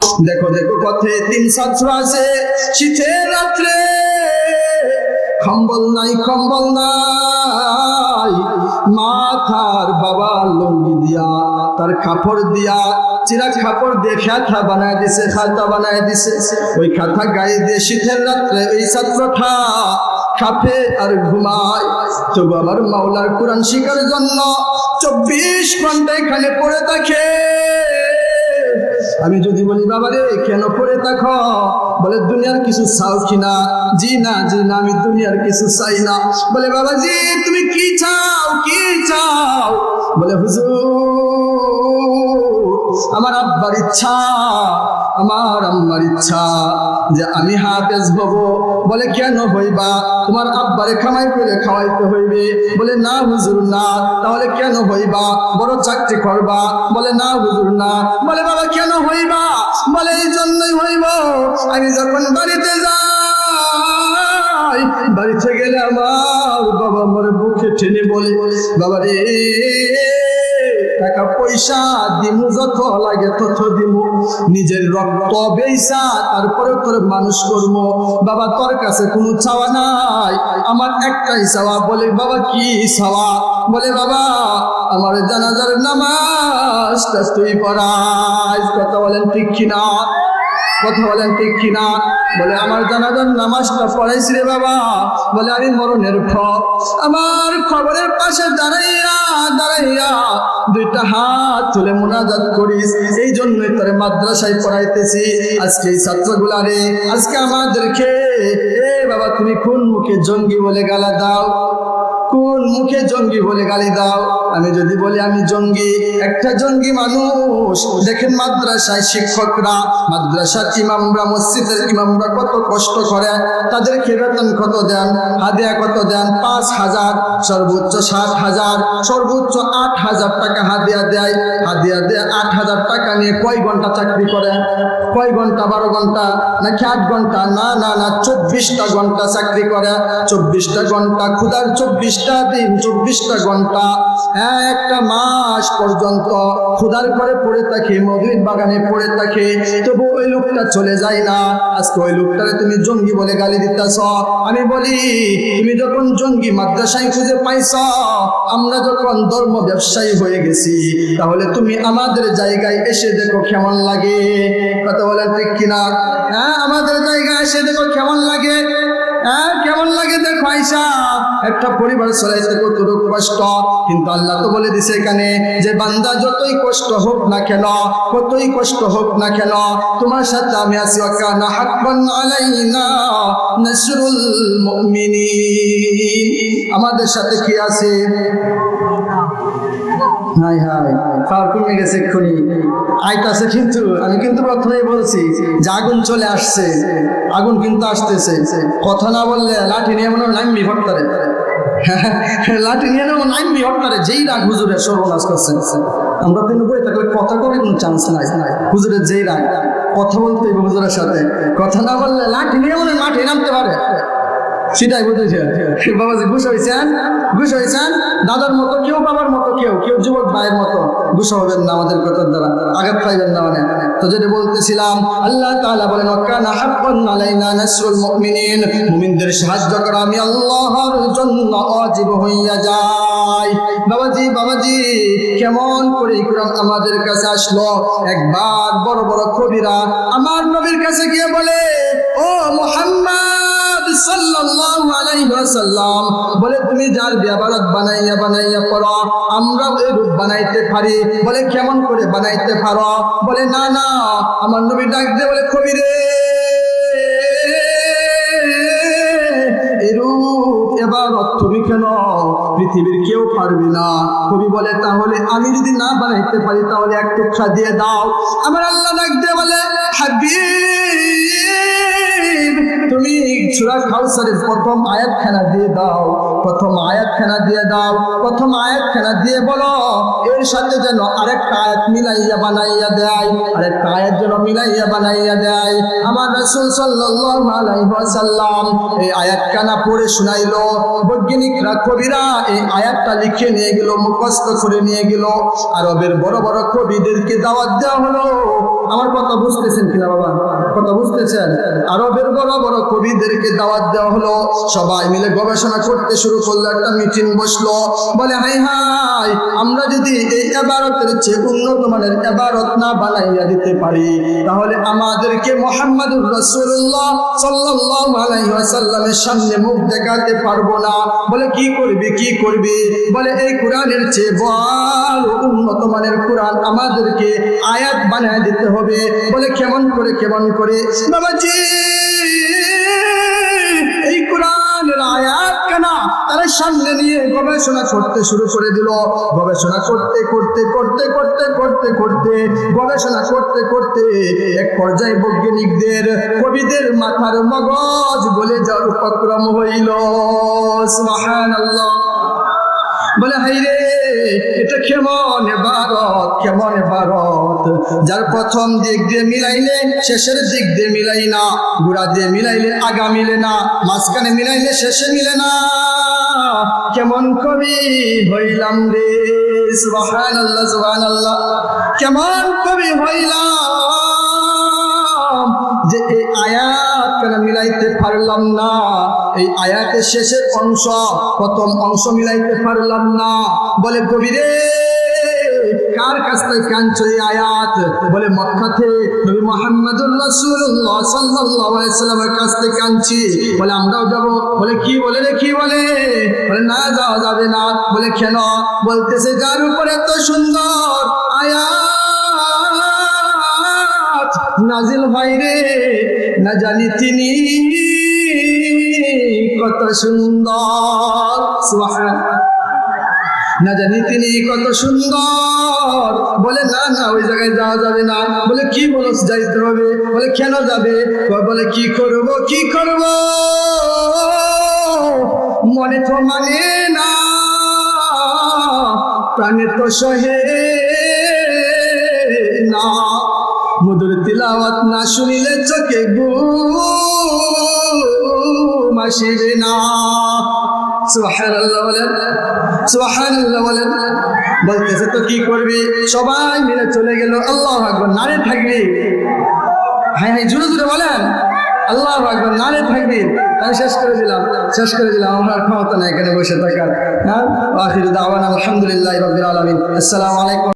দেখো দেখো পথে তিন ছাত্র আছে, শীতের রাত্রে কম্বল নাই কম্বল নাই। মাথার বাবা লঙ্গি দিয়া, তার কাপড় দিয়া চিরা কাপড় দিয়ে খাতা বানায় দিছে, খাতা বানায় দিছে। ওই খাতা গায়ে দিয়ে শীতের রাত্রে ওই ছাত্রটা খাপে আর ঘুমায়। তবু আমার মাওলার কোরআন শিকার জন্য চব্বিশ ঘণ্টা এখানে পড়ে থাকে। আমি যদি বলি বাবা রে কেন পড়ে থাকো? বলে, দুনিয়ার কিছু চাও কিনা জি না জি না, আমি দুনিয়ার কিছু চাই না। বলে বাবা জি তুমি কি চাও কি চাও? বলে, হুজুর আমার আব্বার ইচ্ছা, আমার আম্মার ইচ্ছা যে আমি হাফেজ হব। বলে, কেন হইবা? তোমার আব্বারে খামাই করে খাওয়াইতে হইবে। বলে, না হুজুর, না। তাহলে, কেন হইবা? বড় চাকরি করবা? বলে, না হুজুর, না। বলে, বাবা, কেন হইবা? বলে, এই জন্যই হইব। আমি যখন বাড়িতে যাই, বাড়িতে গেলে আমার বাবা আমার বুকে টেনে বলে, বাবা রে টাকা পয়সা দিমু, যত লাগে তত দিমু। নিজের রক্ত বেইসা তারপরে তোর মানুষ করব বাবা, তোর কাছে কোনো চাওয়া নাই। আমার একটাই চাওয়া, বলে, বাবা, কি চাওয়া? বলে, বাবা, আমার জানাজার নামাজটা তুই পড়াই কথা বলেন ঠিক কিনা? কথা বলেন ঠিক কিনা? বলে, আমার জানাজার নামাজটা পড়াইছি রে বাবা। বলে, আমি মরণের ফল আমার খবরের পাশে দাঁড়াইয়া দাঁড়াইয়া দুইটা হাত তুলে মোনাজাত করিস। এই জন্যই তোর মাদ্রাসায় পড়াইতেছি। আজকে এই ছাত্রগুলারে আজকে আমাদেরকে, এ বাবা তুমি কোন মুখে জঙ্গি বলে গালা দাও? কোন মুখে জঙ্গি বলে গালি দাও। আমি যদি বলি আমি জঙ্গি, একটা জঙ্গি মানুষ। দেখেন মাদ্রাসায় শিক্ষকরা, মাদ্রাসার ইমামরা, মসজিদের ইমামরা কত কষ্ট করে। তাদেরকে বেতন কত দেন? হাদিয়া কত দেন? পাঁচ হাজার, সর্বোচ্চ সাত হাজার, সর্বোচ্চ আট হাজার টাকা হাদিয়া দেয়। হাদিয়া দেয় আট হাজার টাকা নিয়ে কয় ঘণ্টা চাকরি করে? কয় ঘণ্টা, বারো ঘণ্টা, নাকি আট ঘণ্টা? না না না, চব্বিশটা ঘণ্টা চাকরি করে। চব্বিশটা ঘণ্টা, ক্ষুধার চব্বিশটা দিন চব্বিশটা ঘণ্টা হ্যাঁ একটা মাস পর্যন্ত ক্ষুধার করে পড়ে থাকে, মধুর বাগানে পড়ে থাকে, তবু ওই লোকটা চলে যায় না। আজকে ওই লোকটারে তুমি জঙ্গি বলে গালি দিতেছ। আমি বলি, তুমি যখন জঙ্গি মাদ্রাসায় খুঁজে পাইছ, আমরা যখন ধর্ম ব্যবসায়ী হয়ে গেছি, তাহলে তুমি আমাদের জায়গায় এসে দেখো কেমন লাগে। কথা বলেন ঠিক কিনা? হ্যাঁ আমাদের জায়গায় এসে দেখো কেমন লাগে। কেমন লাগে দেখো আইসা একটা পরিবার চলাইতে কতটুকু কষ্ট, কিন্তু আল্লাহ তো বলে দিছে এখানে যে বান্দা যতই কষ্ট হোক না কেন, কতই কষ্ট হোক না কেন, তোমার সাথে আমি আছি আলাইনা মুমিনিন। আমাদের সাথে কি আছে? হাই হাই পাওয়ার কমে গেছে এক্ষুনি। আইতাছে কিন্তু, আমি কিন্তু প্রথমেই বলছি, যে আগুন চলে আসছে, আগুন কিন্তু আসতেছে। কথা না বললে লাঠি নিয়ে মনে হয় নামবি হট্টারে। লাঠি নিয়ে নেব নামবি হট্টারে, যেই রাগ হুজুরের সর্বনাশ করছে। আমরা তিন বই থাকলে কথা করার কোনো চান্স নাই? হুজুরের যেই রাগ, কথা বলতে হুজুরের সাথে। কথা না বললে লাঠি নিয়ে মনে মাঠে নামতে পারে। সেটাই বুঝেছে বাবাজি, ঘুষ হয়েছেন? ঘুষ হয়েছেন? দাদার মতো কেউ, বাবার মতো কেউ? কেউ যুবক ভাইয়ের মতো? ঘুষ হবেন না আমাদের কথার দ্বারা, আঘাত পাইবেন না মানে। তো যেটা বলতেছিলাম, আল্লাহ তাআলা বলেন মুমিনদের সাহায্য করা, আমি আল্লাহর জন্য অজীব হইয়া যাই। বাবাজি বাবাজি, কেমন করে কোরআন আমাদের কাছে আসলো? একবার বড় বড় কবিরা আমার নবীর কাছে গিয়ে বলে, ও মুহাম্মদ বলে, তুমি যার বানাইয়া বানাইয়া পড়ো আমরা রূপ বানাইতে পারি। বলে, কেমন করে বানাইতে পারো? বলে, না না, আমার নবী ডাক বলে কেন পৃথিবীর কেউ পারবে না? কবি বলে, তাহলে আমি যদি না বানাইতে পারি, তাহলে এক টুকরা দিয়ে দাও। আমার আল্লাহ ডাক দিয়ে বলে, হাবিব তুমি সুরা খাউসার কাউসারের প্রথম আয়াতখানা দিয়ে দাও, প্রথম আয়াতখানা দিয়ে দাও, প্রথম আয়াতখানা দিয়ে বলো, এর সাথে যেন আরেকটা আয়াত মিলাইয়া বানাইয়া দেয়, আরেকটা আয়াত যেন মিলাইয়া বানাইয়া দেয়। আমার রাসূল সাল্লাল্লাহু আলাইহি ওয়াসাল্লাম এই আয়াতখানা পড়ে শুনাইলো, বৈজ্ঞানিকরা, কবিরা এই আয়াতটা লিখে নিয়ে গেল, মুখস্থ করে নিয়ে গেল। আরবের বড় বড় কবিদেরকে দাওয়াত দেওয়া হলো। আমার কথা বুঝতেছেন কিনা বাবা? কথা বুঝতেছেন? আরবের বড় বড় কবিদেরকে দাওয়াত দেওয়া হলো। সবাই মিলে গবেষণা করতে শুরু করল, একটা মিটিং বসল। বলে, হাই হাই, আমরা যদি এই এবারতের চেয়ে উন্নত মানের এবারত না বানাইয়া দিতে পারি, তাহলে আমাদেরকে মোহাম্মদুর রসুল্লাহ সাল্লাল্লাহু আলাইহি ওয়াসাল্লামের সামনে মুখ দেখাতে পারব না। বলে, কি করবি কি করবি? বলে, এই কোরআনের চেয়ে বল উন্নত মানের কোরআন আমাদেরকে আয়াত বানায় দিতে হবে। বলে, কেমন করে কেমন করে? বাবাজি সামনে নিয়ে গবেষণা করতে শুরু করে দিল। গবেষণা করতে করতে করতে করতে করতে করতে, গবেষণা করতে করতে এক পর্যায়ে বৈজ্ঞানিকদের কবিদের মাথার মগজ বলে যাওয়ার উপক্রম হইল। বলে হাই রে, এটা কেমন ভারত কেমন ভারত। যার প্রথম দিক দিয়ে মিলাইলে, শেষের দিক দিয়ে মিলাই না। গুড়া দিয়ে মিলাইলে আগা মিলে না। মাঝখানে মিলাইলে শেষে মিলে না। কেমন কবি হইলাম রে? সুবহান আল্লাহ সুবহান আল্লাহ কেমন কবি হইলাম? যে এই আয়াত কেন মিলাইতে পারলাম না? এই আয়াতের শেষের অংশ, প্রথম অংশ মিলাইতে পারলাম না। বলে কবি রে কার কাছ থেকে কাঞ্চ আয়াত? বলে মক্কাতে নবী মুহাম্মদুর রাসূলুল্লাহ সাল্লাল্লাহু আলাইহি সাল্লামের কাছ থেকে কাঞ্চি বলে আমরাও যাব। বলে কি বলে রে, কি বলে? বলে, না, যাওয়া যাবে না। বলে, কেন? বলতেছে, যার উপরে এত সুন্দর আয়াত নাজিল হয় রে, না জানি তিনি কত সুন্দর। না জানি তিনি কত সুন্দর বলে, না না, ওই জায়গায় যাওয়া যাবে না। বলে, কি বলো যাইতে হবে? বলে, কেন যাবে? বলে, কি করব কি করব? মনে তো মানে না, প্রাণে তো সহে না। মধুর তিলাওয়াত না শুনিলে চোখে ঘুম আসিবে না। বলতেছে, তো কি করবি? সবাই মিলে চলে গেল, আল্লাহ একবার নারে থাকবি। হ্যাঁ হ্যাঁ জুড়ে জুড়ে বলেন, আল্লাহ একবার নারে থাকবি। আমি শেষ করে দিলাম, শেষ করে দিলাম, আমার ক্ষমতা নাই এখানে বসে থাকার। হ্যাঁ আলহামদুলিল্লাহ রবিল আলাইকুম।